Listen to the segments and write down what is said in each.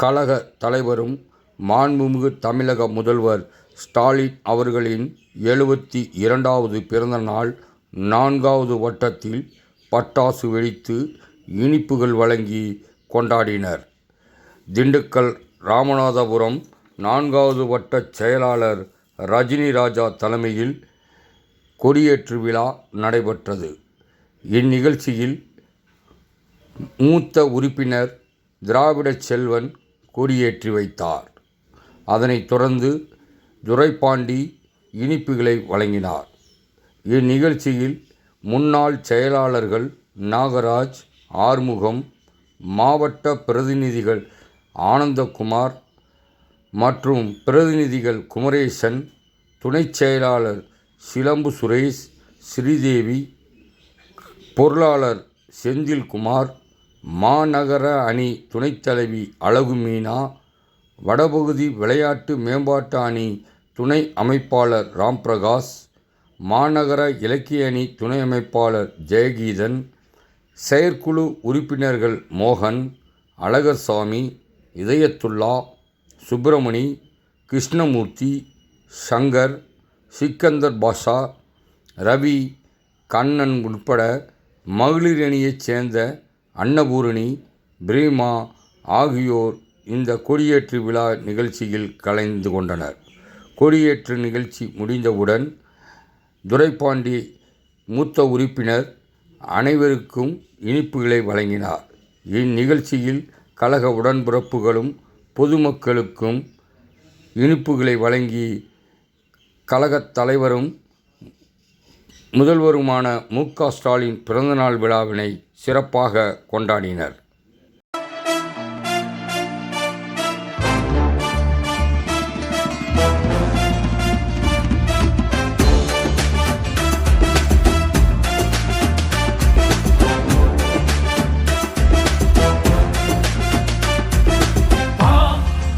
கழக தலைவரும் மாண்புமிகு தமிழக முதல்வர் ஸ்டாலின் அவர்களின் எழுபத்தி இரண்டாவது பிறந்தநாள் நான்காவது வட்டத்தில் பட்டாசு வெடித்து இனிப்புகள் வழங்கி கொண்டாடினர். திண்டுக்கல் ராமநாதபுரம் நான்காவது வட்ட செயலாளர் ரஜினி ராஜா தலைமையில் கொடியேற்று விழா நடைபெற்றது. இந்நிகழ்ச்சியில் மூத்த உறுப்பினர் திராவிட செல்வன் கொடியேற்றி வைத்தார். அதனைத் தொடர்ந்து துரைப்பாண்டி இனிப்புகளை வழங்கினார். இந்நிகழ்ச்சியில் முன்னாள் செயலாளர்கள் நாகராஜ் ஆறுமுகம் மாவட்ட பிரதிநிதிகள் ஆனந்தகுமார் மற்றும் பிரதிநிதிகள் குமரேசன் துணைச் செயலாளர் சிலம்பு சுரேஷ் ஸ்ரீதேவி பொருளாளர் செந்தில்குமார் மாநகர அணி துணைத் தலைவி அழகு மீனா வடபகுதி விளையாட்டு மேம்பாட்டு அணி துணை அமைப்பாளர் ராம்பிரகாஷ் மாநகர இலக்கிய அணி துணை அமைப்பாளர் ஜெயகீதன் செயற்குழு உறுப்பினர்கள் மோகன் அழகர்சாமி இதயத்துல்லா சுப்பிரமணி கிருஷ்ணமூர்த்தி சங்கர் சிக்கந்தர் பாஷா ரவி கண்ணன் உட்பட மகளிர் அணியைச் சேர்ந்த அன்னபூரணி பிரீமா ஆகியோர் இந்த கொடியேற்று விழா நிகழ்ச்சியில் கலந்து கொண்டனர். கொடியேற்று நிகழ்ச்சி முடிந்தவுடன் துரைப்பாண்டி மூத்த உறுப்பினர் அனைவருக்கும் இனிப்புகளை வழங்கினார். இந்நிகழ்ச்சியில் கழக உடன்பிறப்புகளும் பொதுமக்களுக்கும் இனிப்புகளை வழங்கி கழகத் தலைவரும் முதல்வருமான மு க ஸ்டாலின் பிறந்தநாள் விழாவினை சிறப்பாக கொண்டாடினர்.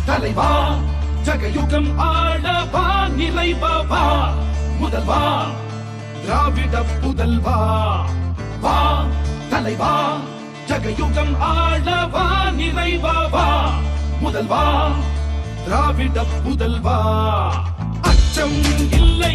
தலைவா ஜகயுகம் ஆளவா முதல்வா திராவிட புதல்வா வா தலைவா ஜகயுகம் ஆளவா நிறைவா வா. முதல்வா திராவிட புதல்வா அச்சம் இல்லை